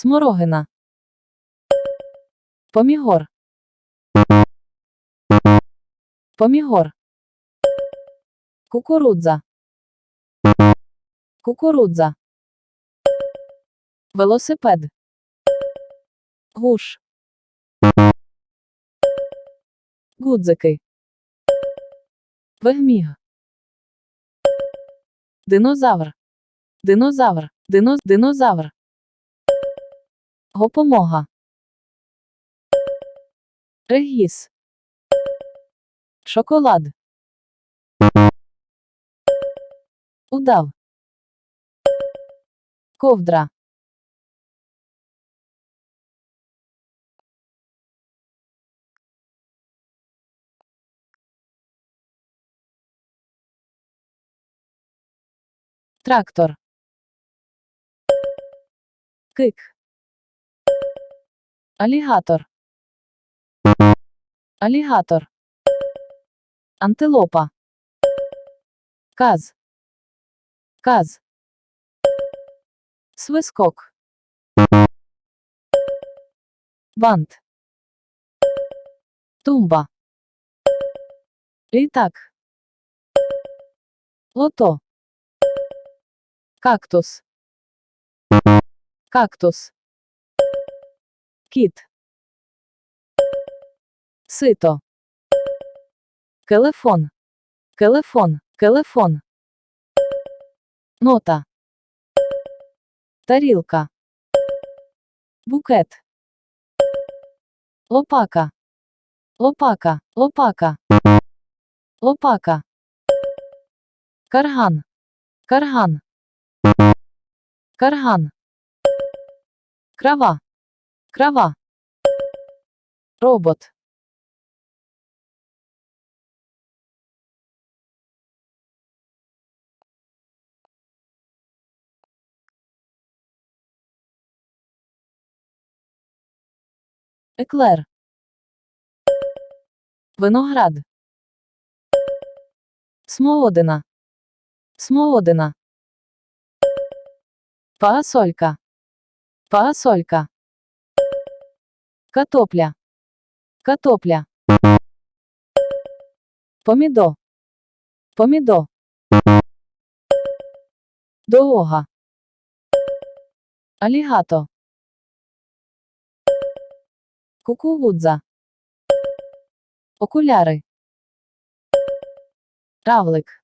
Сморогина. Помігор. Помігор. Кукурудза. Кукурудза. Велосипед. Гуш. Гудзики. Вегміг. Динозавр. Динозавр. Дино... Динозавр. Гопомога. Регіс. Шоколад. Удав. Ковдра. Трактор. Кик. Алігатор. Алігатор. Антилопа. Каз. Каз. Свискок. Бант. Тумба. Літак. Лото. Кактус. Кактус. Кіт. Сито. Келефон. Келефон. Келефон. Нота. Тарілка. Букет. Лопака. Лопака. Лопака. Лопака. Карган. Карган. Карган. Крава. Крава. Робот. Еклер. Виноград. Смоодина. Смоодина. Парасолька. Парасолька. Катопля. Катопля. Помідо. Помідо. Дорога. Алігато. Кукурудза. Окуляри. Равлик.